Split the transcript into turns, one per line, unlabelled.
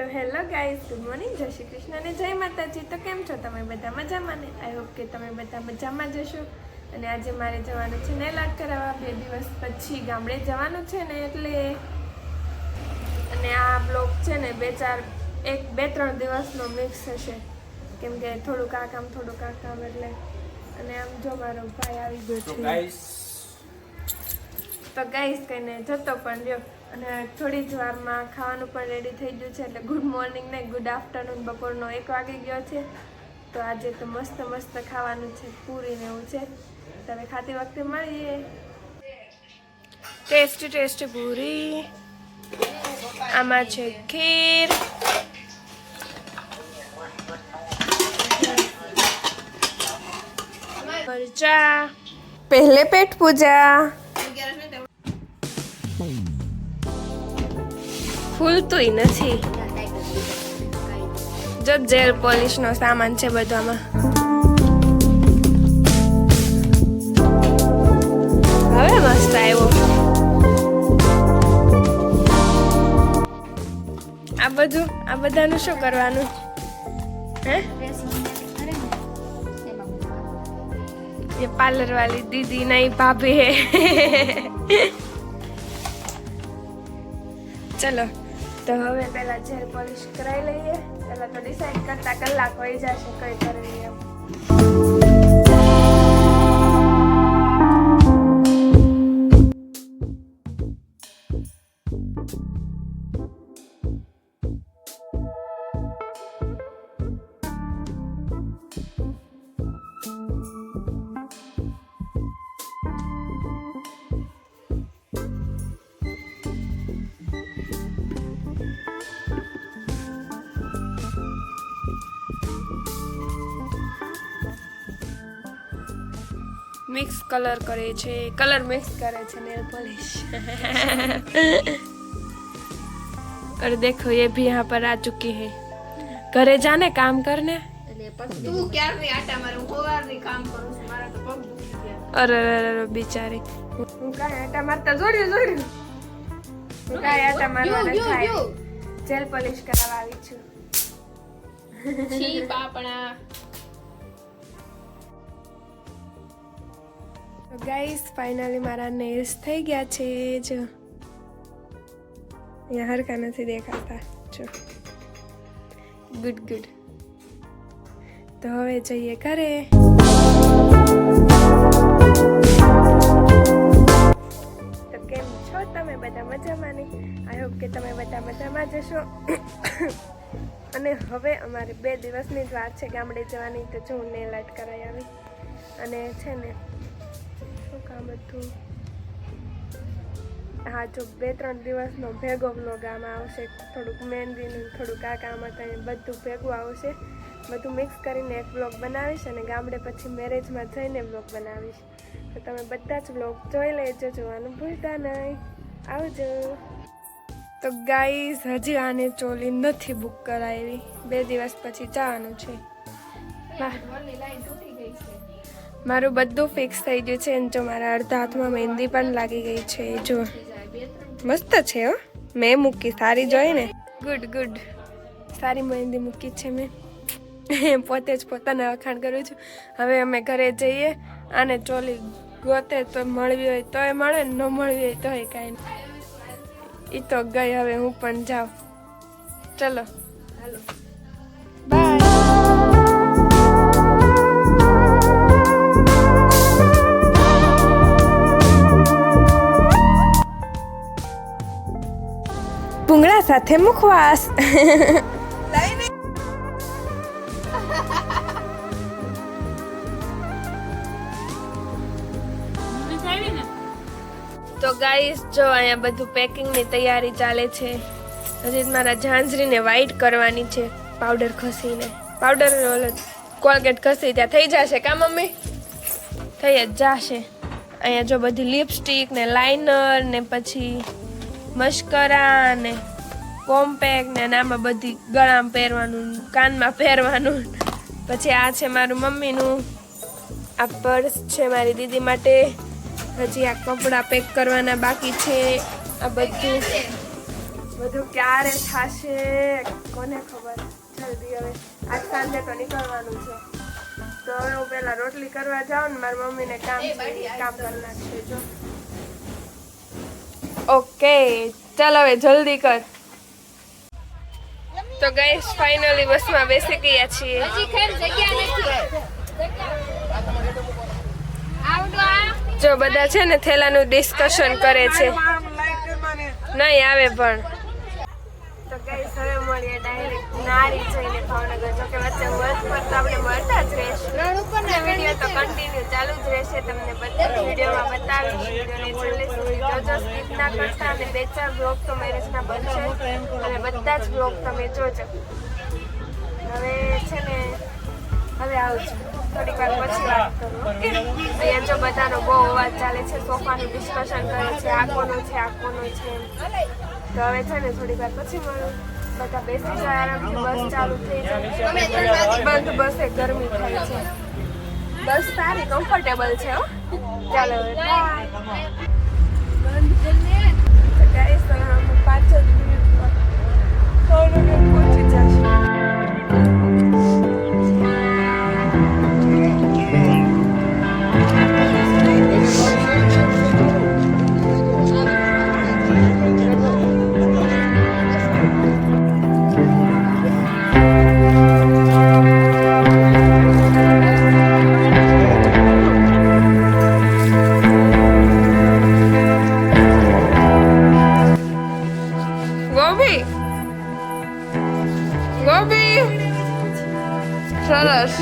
તો hello guys good morning. જય શ્રી કૃષ્ણ અને જય માતાજી. તો કેમ છો તમે બધા મજામાં ને? આઈ હોપ કે તમે બધા મજામાં જશો અને આજે મારે જવાનું છે આર્ટ કરાવવા. બે દિવસ પછી ગામડે જવાનું છે ને એટલે અને આ બ્લોગ છે ને બે ચાર એક બે ત્રણ દિવસનો મિક્સ હશે. કેમ કે થોડુંક આ કામ થોડુંક આ કામ એટલે. અને આમ જો મારો ભાઈ આવી ગયો છે. તો ગાઈશ કહીને જતો પણ રહ્યો. અને થોડી જ વારમાં ખાવાનું પણ રેડી થઈ ગયું છે એટલે ગુડ મોર્નિંગ ને ગુડ આફ્ટરનૂન બપોરનો એક વાગી ગયો છે. તો આજે તો મસ્ત મસ્ત ખાવાનું છે પૂરી ને એવું છે. તમે ખાતી વખતે મળીએ. Tasty tasty puri. આમાં છે ખીર. મરચા. પહેલે પેટ પૂજા. ફૂલતુંય નથી જો જેલ પોલિશનો સામાન છે બધામાં હવે મસ્ત આવ્યો આ બધું આ બધાનું શું કરવાનું હે ये पार्लर वाली दीदी नहीं भाभी है ચલો તો હવે પહેલાં જેલ પોલિશ કરાવી લઈએ. પહેલાં તો ડિસાઈડ કરતા કલાક હોઈ જશે, કઈ કરવી એમ. મિક્સ કલર કરે છે કલર મિક્સ કરે છે નેલ પોલિશ અરે દેખો ये ભી यहाँ પર આ चुकी
હૈ. ઘરે જાને કામ કરને.
અરે અરે બિચારી. હું આટા મારતા જેલ પોલિશ કરાવવા આવી છું.
છી
ગાઈસ ફાઇનલી મારા નેલ્સ થઈ ગયા છે. જો. અહીંયા હરખા નથી દેખાતા. જો. ગુડ ગુડ તો હવે જઈએ ઘરે. તો કેમ છો તમે બધા મજામાં ને? આઈ હોપ કે તમે બધા મજામાં જશો અને હવે અમારે બે દિવસની જ વાત છે ગામડે જવાની તો જો હું નેલ આર્ટ કરાવી આવી. અને છે ને શું બધું. હા, જો બે, ત્રણ દિવસનો ભેગો વ્લોગ આમાં આવશે. થોડુંક મહેંદીનું થોડુંક આ કામ હતા એ બધું ભેગું આવશે. બધું મિક્સ કરીને એક વ્લોગ બનાવીશ અને ગામડે પછી મેરેજમાં જઈને વ્લોગ બનાવીશ. તો તમે બધા જ વ્લોગ જોઈ લેજો, જોવાનું ભૂલતા નહીં. આવજો. તો ગાઈઝ હજી આને ચોલી નથી બુક કરાવી. બે દિવસ પછી જવાનું છે. મારું બધું ફિક્સ થઈ ગયું છે જો મારા અડધા હાથમાં મહેંદી પણ લાગી ગઈ છે જો. મસ્ત છે હો. મેં મૂકી સારી જોઈ ને. ગુડ ગુડ સારી મહેંદી મૂકી છે મેં. પોતે જ પોતાના વખાણ કરું છું. હવે અમે ઘરે જઈએ અને ચોલી ગોતે તો મળવી હોય તોય મળે ન મળવી હોય તોય કાંઈ એ તો ગઈ હવે હું પણ જાઉં. ચલો.
હાલો.
સાથે મુખવાસ. તો ગાઈસ જો અહીંયા બધું પેકિંગની તૈયારી ચાલે છે, હજી મારા ઝાંઝરીને વાઈટ કરવાની છે પાવડર ઘસીને. પાવડર કોલગેટ ખસી ત્યાં થઈ જશે કા મમ્મી? થઈ જ જશે. અહીંયા જો બધી લિપસ્ટિક ને લાઇનર ને પછી મસ્કરા ને કોમ્પેક ને આમાં બધી ગળામાં પહેરવાનું, કાનમાં પહેરવાનું. પછી આ છે મારું મમ્મીનું. આ પર્સ છે મારી દીદી માટે. હજી આ કપડાં પેક કરવાના બાકી છે. આ બધું. બધું ક્યારે થશે? કોને ખબર? જલ્દી હવે. આજ સાંજે તો નીકળવાનું છે. તો હવે હું પેલા રોટલી કરવા જાઉં ને મારી મમ્મીને કામ છે. કામ કરી નાખશે, જો. ઓકે, ચાલ હવે જલ્દી કર. તો ગઈસ ફાઇનલી બસમાં બેસી ગયા છીએ.
હજી ખેર જગ્યા નથી.
જો બધા છે ને થેલાનું ડિસ્કશન કરે છે. નહીં આવે પણ તો ગઈસ હવે મળીએ ડાયરેક્ટ નારી જઈને ભાવનગર. જો કે વચ્ચે વર્ક પર તો આપણે મળતા જ રહીશું.
ઉપર
વીડિયો તો કન્ટિન્યુ ચાલુ જ રહેશે તમને બધા વિડીયોમાં બતાવીશ. વિડીયોને છેલ્લે સુધી જોજો સ્કીપ ના કરતા અને બે ચાર બ્લોગ તો મેરેજના બનશે. અને બધા જ બ્લોગ તમે જોજો. હવે છે ને હવે આવજો થોડીક વાર પછી વાત કરું અહીંયા જો બધાનો બહુ અવાજ ચાલે છે સોફાનું ડિસ્કશન કરે છે આ કોનું છે આ કોનું છે તો હવે છે ને થોડીક વાર પછી મળું. બધા બેસી જાય આરામથી બસ ચાલુ થઈ જાય. બંધ બસે ગરમી થાય છે. બસ સારી કમ્ફર્ટેબલ છે હો. ચાલો હવે અમે પાંચ જ Gobi! Gobi! Szalasz.